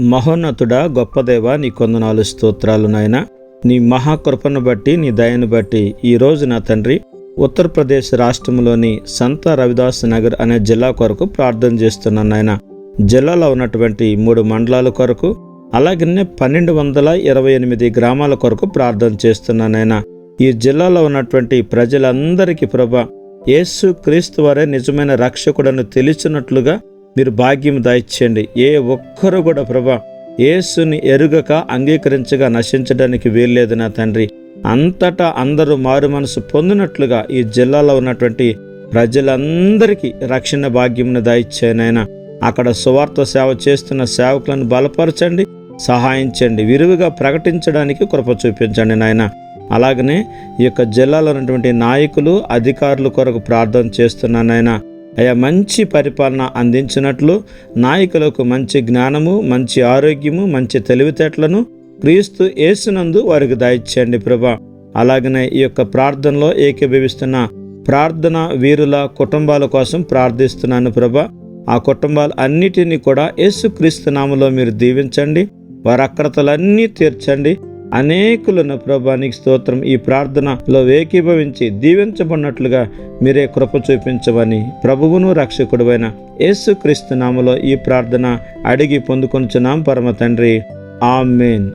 మహోన్నతుడా గొప్పదేవ నీ కొందనాలు స్తోత్రాలు నాయన. నీ మహాకృపను బట్టి నీ దయను బట్టి ఈ రోజు నా తండ్రి ఉత్తరప్రదేశ్ రాష్ట్రంలోని సంత రవిదాస్ నగర్ అనే జిల్లా కొరకు ప్రార్థన చేస్తున్నాను నాయన. జిల్లాలో ఉన్నటువంటి మూడు మండలాల కొరకు అలాగనే పన్నెండు వందల ఇరవై ఎనిమిది గ్రామాల కొరకు ప్రార్థన చేస్తున్నాను నాయన. ఈ జిల్లాలో ఉన్నటువంటి ప్రజలందరికీ ప్రభ యేసు క్రీస్తు వారే నిజమైన రక్షకుడను తెలిసినట్లుగా మీరు భాగ్యం దాయిచ్చేయండి. ఏ ఒక్కరు కూడా ప్రభా యేసుని ఎరుగక అంగీకరించగా నశించడానికి వీల్లేదు నా తండ్రి. అంతటా అందరూ మారు మనసు పొందినట్లుగా ఈ జిల్లాలో ఉన్నటువంటి ప్రజలందరికీ రక్షణ భాగ్యంను దాయిచ్చానైనా అక్కడ సువార్త సేవ చేస్తున్న సేవకులను బలపరచండి సహాయించండి విరివిగా ప్రకటించడానికి కృప చూపించండి నాయన. అలాగనే ఈ యొక్క జిల్లాలో ఉన్నటువంటి నాయకులు అధికారుల కొరకు ప్రార్థన చేస్తున్నానైనా అయా మంచి పరిపాలన అందించినట్లు నాయకులకు మంచి జ్ఞానము మంచి ఆరోగ్యము మంచి తెలివితేటలను క్రీస్తు యేసునందు వారికి దాయిచ్చండి ప్రభా. అలాగనే ఈ యొక్క ప్రార్థనలో ఏకీభవిస్తున్న ప్రార్థన వీరుల కుటుంబాల కోసం ప్రార్థిస్తున్నాను ప్రభా. ఆ కుటుంబాలు అన్నిటినీ కూడా యేసుక్రీస్తు నామలో మీరు దీవించండి. వారి అక్రతలన్నీ తీర్చండి. అనేకులను ప్రభానికి స్తోత్రం. ఈ ప్రార్థనలో ఏకీభవించి దీవించబడినట్లుగా మీరే కృప చూపించమని ప్రభువును రక్షకుడువైన యేసుక్రీస్తు నామలో ఈ ప్రార్థన అడిగి పొందుకొంచున్నాం పరమ తండ్రి. ఆమెన్.